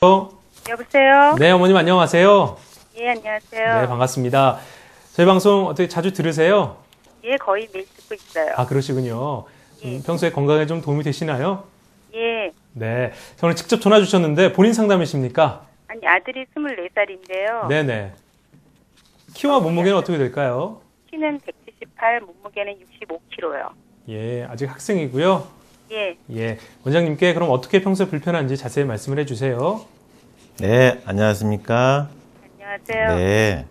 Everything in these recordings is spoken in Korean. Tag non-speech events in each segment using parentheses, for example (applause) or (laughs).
어? 여보세요? 네, 어머님 안녕하세요. 예, 안녕하세요. 네, 반갑습니다. 저희 방송 어떻게 자주 들으세요? 예, 거의 매일 듣고 있어요. 아, 그러시군요. 음, 예. 평소에 건강에 좀 도움이 되시나요? 예. 네. 저 오늘 직접 전화 주셨는데 본인 상담이십니까? 아니, 아들이 24살인데요. 네네. 키와 몸무게는 어떻게 될까요? 키는 178, 몸무게는 65kg요. 예, 아직 학생이고요. 예. 예, 원장님께 그럼 어떻게 평소에 불편한지 자세히 말씀을 해주세요. 네, 안녕하십니까? 안녕하세요. 네.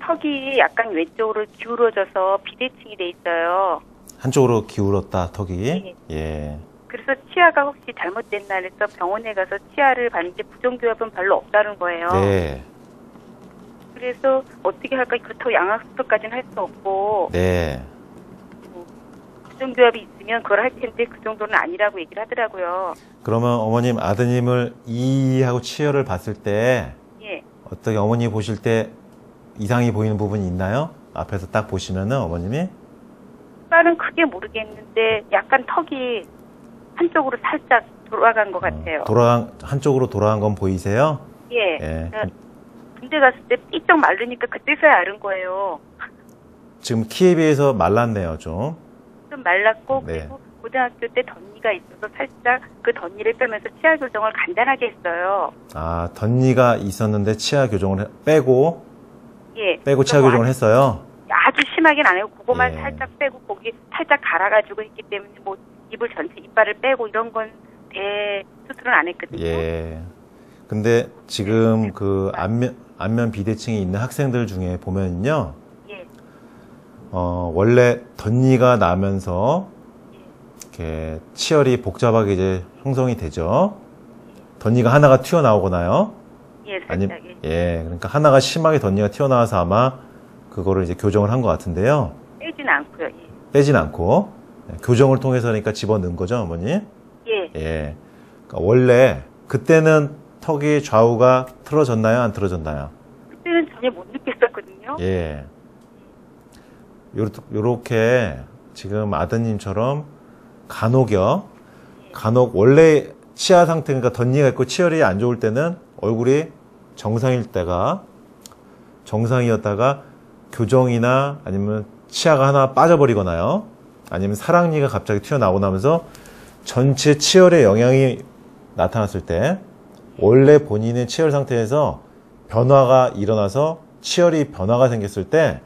턱이 약간 왼쪽으로 기울어져서 비대칭이 돼 있어요. 한쪽으로 기울었다, 턱이. 네. 예. 그래서 치아가 혹시 잘못됐나 해서 병원에 가서 치아를 봤는데 부종교합은 별로 없다는 거예요. 네. 그래서 어떻게 할까? 그렇다고 양악수술까지는 할 수 없고 네. 부종교합이 있으면 그걸 할 텐데 그 정도는 아니라고 얘기를 하더라고요. 그러면 어머님, 아드님을 이하고 치열을 봤을 때, 예. 어떻게 어머니 보실 때 이상이 보이는 부분이 있나요? 앞에서 딱 보시면은 어머님이? 빨은 크게 모르겠는데 약간 턱이 한쪽으로 살짝 돌아간 것 같아요. 어, 돌아간, 한쪽으로 돌아간 건 보이세요? 예. 예. 어, 군대 갔을 때 삐쩍 마르니까 그때서야 아는 거예요. 지금 키에 비해서 말랐네요, 좀. 좀 말랐고 네. 그리고 고등학교 때 덧니가 있어서 살짝 그 덧니를 빼면서 치아 교정을 간단하게 했어요. 아, 덧니가 있었는데 치아 교정을 해- 빼고, 예. 빼고 치아 교정을 했어요. 아주 심하게는 안 하고 그거만 예. 살짝 빼고 거기 살짝 갈아가지고 했기 때문에 뭐 입을 전체 이빨을 빼고 이런 건 대수술은 안 했거든요. 예. 근데 지금 그 안면, 안면 비대칭이 있는 학생들 중에 보면요. 예. 어, 원래 덧니가 나면서 이렇게 치열이 복잡하게 이제 형성이 되죠. 덧니가 하나가 튀어나오거나요. 예, 아니. 예. 예. 그러니까 하나가 심하게 덧니가 튀어나와서 아마 그거를 이제 교정을 한 것 같은데요. 빼지는 않고요. 예. 빼진 않고. 예, 교정을 통해서니까 집어 넣은 거죠, 어머니? 예. 예. 그러니까 원래 그때는 턱이 좌우가 틀어졌나요? 안 틀어졌나요? 그때는 전혀 못 느꼈었거든요. 예. 요렇- 요렇게 지금 아드님처럼 간혹요. 간혹 원래 치아 상태, 그러니까 덧니가 있고 치열이 안 좋을 때는 얼굴이 정상일 때가 정상이었다가 교정이나 아니면 치아가 하나 빠져버리거나요. 아니면 사랑니가 갑자기 튀어나오고 나면서 전체 치열의 영향이 나타났을 때 원래 본인의 치열 상태에서 변화가 일어나서 치열이 변화가 생겼을 때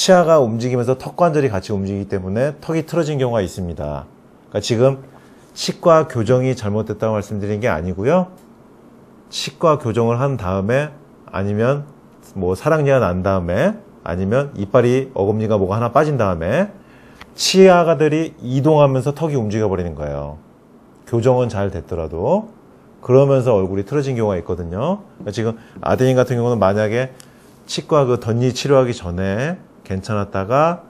치아가 움직이면서 턱 관절이 같이 움직이기 때문에 턱이 틀어진 경우가 있습니다. 그러니까 지금 치과 교정이 잘못됐다고 말씀드린 게 아니고요. 치과 교정을 한 다음에 아니면 뭐 사랑니가 난 다음에 아니면 이빨이 어금니가 뭐가 하나 빠진 다음에 치아가들이 이동하면서 턱이 움직여 버리는 거예요. 교정은 잘 됐더라도 그러면서 얼굴이 틀어진 경우가 있거든요. 그러니까 지금 아드님 같은 경우는 만약에 치과 그 덧니 치료하기 전에 괜찮았다가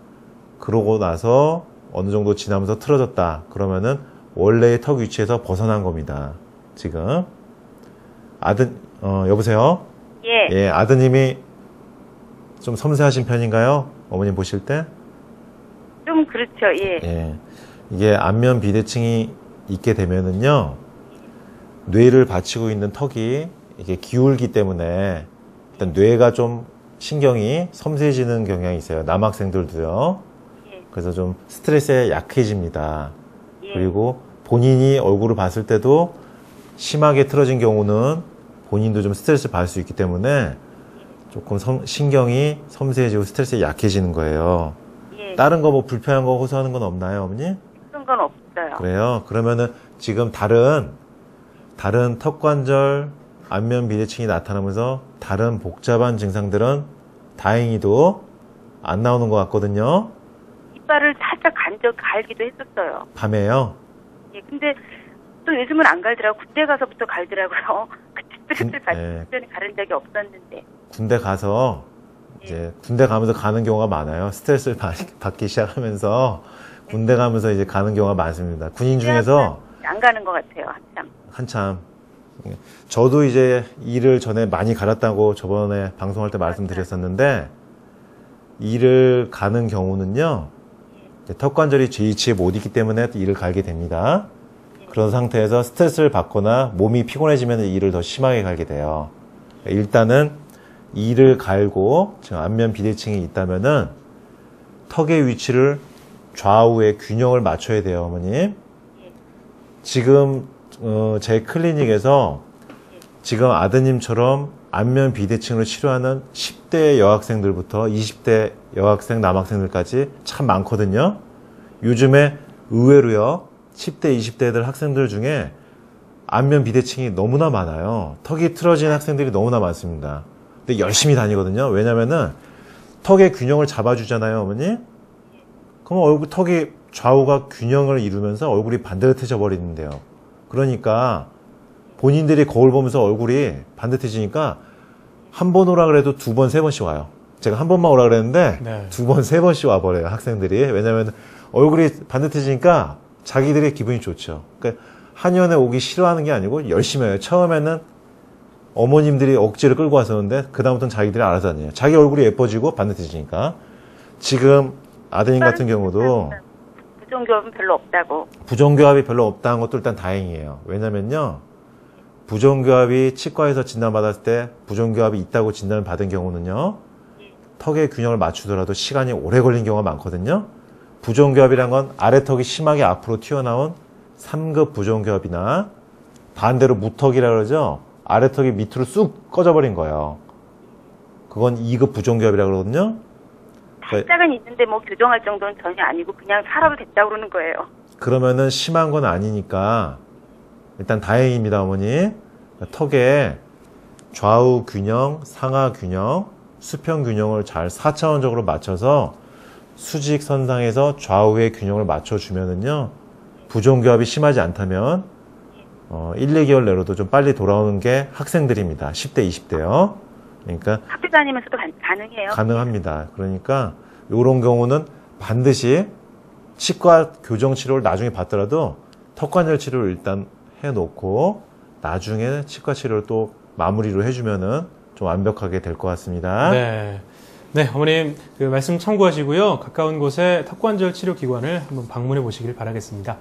그러고 나서 어느 정도 지나면서 틀어졌다. 그러면은 원래의 턱 위치에서 벗어난 겁니다. 지금 아드 어 여보세요. 예. 예, 아드님이 좀 섬세하신 편인가요? 어머님 보실 때? 좀 그렇죠. 예. 예. 이게 안면 비대칭이 있게 되면은요, 뇌를 받치고 있는 턱이 이게 기울기 때문에 일단 뇌가 좀 신경이 섬세해지는 경향이 있어요. 남학생들도요. 예. 그래서 좀 스트레스에 약해집니다. 예. 그리고 본인이 얼굴을 봤을 때도 심하게 틀어진 경우는 본인도 좀 스트레스를 받을 수 있기 때문에 조금 섬- 신경이 섬세해지고 스트레스에 약해지는 거예요. 예. 다른 거 뭐 불편한 거 호소하는 건 없나요, 어머니? 그런 건 없어요. 그래요. 그러면은 지금 다른 다른 턱 관절 안면 비대칭이 나타나면서 다른 복잡한 증상들은 다행히도 안 나오는 것 같거든요. 이빨을 살짝 간적 갈기도 했었어요. 밤에요. 예. 근데 또 요즘은 안 갈더라고. 군대 가서부터 갈더라고요. (laughs) 그때 스트레스 군- 받기 예. 전에 가른 적이 없었는데. 군대 가서 이제 군대 가면서 가는 경우가 많아요. 스트레스를 받- 받기 시작하면서 군대 가면서 이제 가는 경우가 많습니다. 군인 중에서 안 가는 것 같아요. 한참. 한참 저도 이제 일을 전에 많이 갈았다고 저번에 방송할 때 말씀드렸었는데 일을 가는 경우는요 턱 관절이 제 위치에 못 있기 때문에 일을 갈게 됩니다. 그런 상태에서 스트레스를 받거나 몸이 피곤해지면 이를 더 심하게 갈게 돼요. 일단은 이를 갈고 지금 안면 비대칭이 있다면은 턱의 위치를 좌우의 균형을 맞춰야 돼요, 어머님. 지금 어, 제 클리닉에서 지금 아드님처럼 안면 비대칭을 치료하는 10대 여학생들부터 20대 여학생 남학생들까지 참 많거든요. 요즘에 의외로요. 10대, 20대들 학생들 중에 안면 비대칭이 너무나 많아요. 턱이 틀어진 학생들이 너무나 많습니다. 근데 열심히 다니거든요. 왜냐면은 턱의 균형을 잡아주잖아요, 어머니. 그럼 얼굴 턱이 좌우가 균형을 이루면서 얼굴이 반듯해져 버리는데요. 그러니까 본인들이 거울 보면서 얼굴이 반듯해지니까 한 번 오라 그래도 두 번, 세 번씩 와요. 제가 한 번만 오라 그랬는데 네. 두 번, 세 번씩 와버려요, 학생들이. 왜냐면 얼굴이 반듯해지니까 자기들의 기분이 좋죠. 그러니까 한의원에 오기 싫어하는 게 아니고 열심히 해요. 처음에는 어머님들이 억지를 끌고 왔었는데 그다음부터는 자기들이 알아서 다녀요. 자기 얼굴이 예뻐지고 반듯해지니까. 지금 아드님 같은 경우도 부종교합은 별로 없다고. 부정교합이 별로 없다는 것도 일단 다행이에요. 왜냐면요. 부정교합이 치과에서 진단받았을 때 부정교합이 있다고 진단을 받은 경우는요. 턱의 균형을 맞추더라도 시간이 오래 걸린 경우가 많거든요. 부정교합이란 건 아래턱이 심하게 앞으로 튀어나온 3급 부정교합이나 반대로 무턱이라 그러죠. 아래턱이 밑으로 쑥 꺼져버린 거예요. 그건 2급 부정교합이라 그러거든요. 살짝은 있는데 뭐 교정할 정도는 전혀 아니고 그냥 살아도 됐다 고 그러는 거예요. 그러면은 심한 건 아니니까 일단 다행입니다, 어머니. 턱에 좌우 균형, 상하 균형, 수평 균형을 잘 4차원적으로 맞춰서 수직 선상에서 좌우의 균형을 맞춰주면은요, 부정교합이 심하지 않다면, 어, 1, 2개월 내로도 좀 빨리 돌아오는 게 학생들입니다. 10대, 20대요. 그러니까 학교 다니면서도 가, 가능해요. 가능합니다. 그러니까 이런 경우는 반드시 치과 교정 치료를 나중에 받더라도 턱관절 치료를 일단 해놓고 나중에 치과 치료를 또 마무리로 해주면은 좀 완벽하게 될 것 같습니다. 네. 네, 어머님 그 말씀 참고하시고요. 가까운 곳에 턱관절 치료 기관을 한번 방문해 보시길 바라겠습니다.